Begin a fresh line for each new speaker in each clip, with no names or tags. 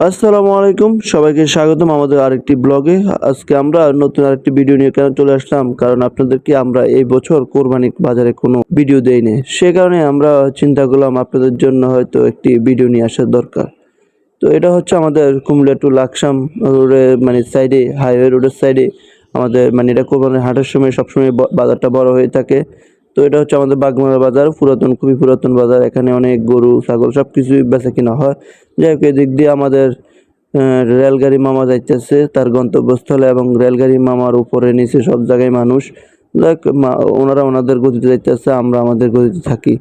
আসসালামু আলাইকুম, সবাইকে স্বাগতম আমাদের আরেকটি ব্লগে। আজকে আমরা নতুন আরেকটি ভিডিও নিয়ে কেন চলে আসলাম, কারণ আপনাদেরকে আমরা এই বছর কোরবানি বাজারে কোনো ভিডিও দেইনি সে কারণে আমরা চিন্তা করলাম আপনাদের জন্য হয়তো একটি ভিডিও নিয়ে আসার দরকার। তো এটা হচ্ছে আমাদের কুমিল্লা টু লাকসাম রোডের মানে সাইডে, হাইওয়ে রোডের সাইডে আমাদের মানে এটা কোরবানির হাটের সময় সবসময় বাজারটা বড় হয়ে থাকে। তো এটা হচ্ছে আমাদের বাগমারা বাজার, পুরাতন, খুবই পুরাতন বাজার। এখানে অনেক গরু, ছাগল সব কিছুই বেচা কিনা হয়। যাই হোক, এদিক দিয়ে আমাদের রেলগাড়ি মামা যাইতেছে, তার গন্তব্যস্থলে এবং রেলগাড়ি মামার উপরে নিচে সব জায়গায় মানুষ। ওনারা ওনাদের গতিতে যাইতেছে, আমরা আমাদের গতিতে থাকি।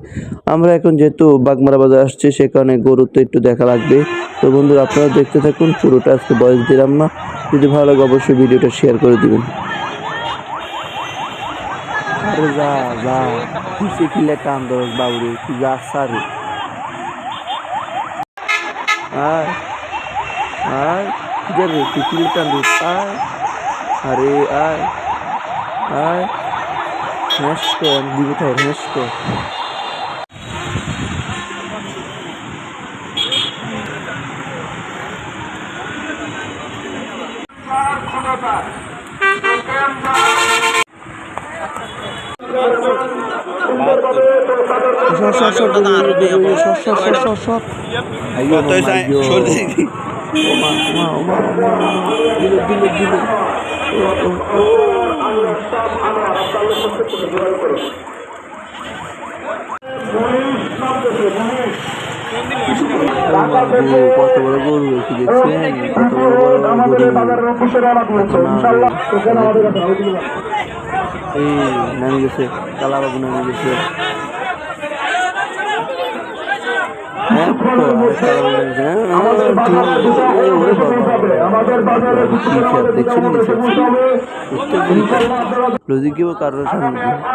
আমরা এখন যেহেতু বাগমারা বাজার আসছি, সে কারণে গরু তো একটু দেখা লাগবে। তো বন্ধুরা, আপনারা দেখতে থাকুন, পুরোটা আজকে বয়স দিলাম না। যদি ভালো লাগে, অবশ্যই ভিডিওটা শেয়ার করে দিবেন। আরে যা যা কিসে কিলে কাম দোস বাবুরে তুই যা সারে আয় আয় কিধর রে তুই কিলে টান দিস আয় আরে আয় আয় হ্যাস কর দিবে তাই হ্যাস কর কত বড় গরু হয়েছে দেখছেন কত বড় বড় গরু এই নেমে গেছে কালাবাবু নেমে গেছে। হ্যাঁ,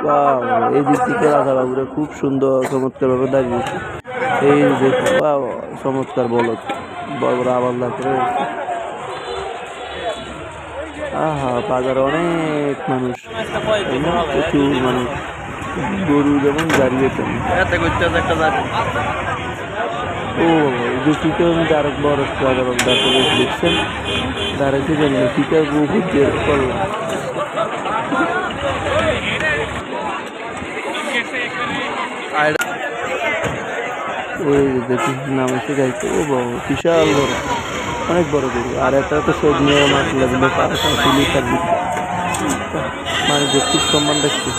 হ্যাঁ, এই দিক থেকে রাজা খুব সুন্দর চমৎকার ভাবে দাঁড়িয়েছে। এই যে চমৎকার বলত বড় বড় আবার আহা বাজারে অনেক মানুষ। প্রচুর মানুষ। গরু যেমন দাঁড়িয়ে তেমন ও দুটিতে আর এক বড় বাজার দাঁড়াতে দেখছেন দাঁড়াইতে গেল দুটিটা বহু জেল করলাম ওই দেখি নাম এসে যাইতো ও বাবা বিশাল বড়। অনেক বড় গরু। আর একটা তো সব নিয়ে মাছ লাগবে মানে যে খুব সম্মান দেখছি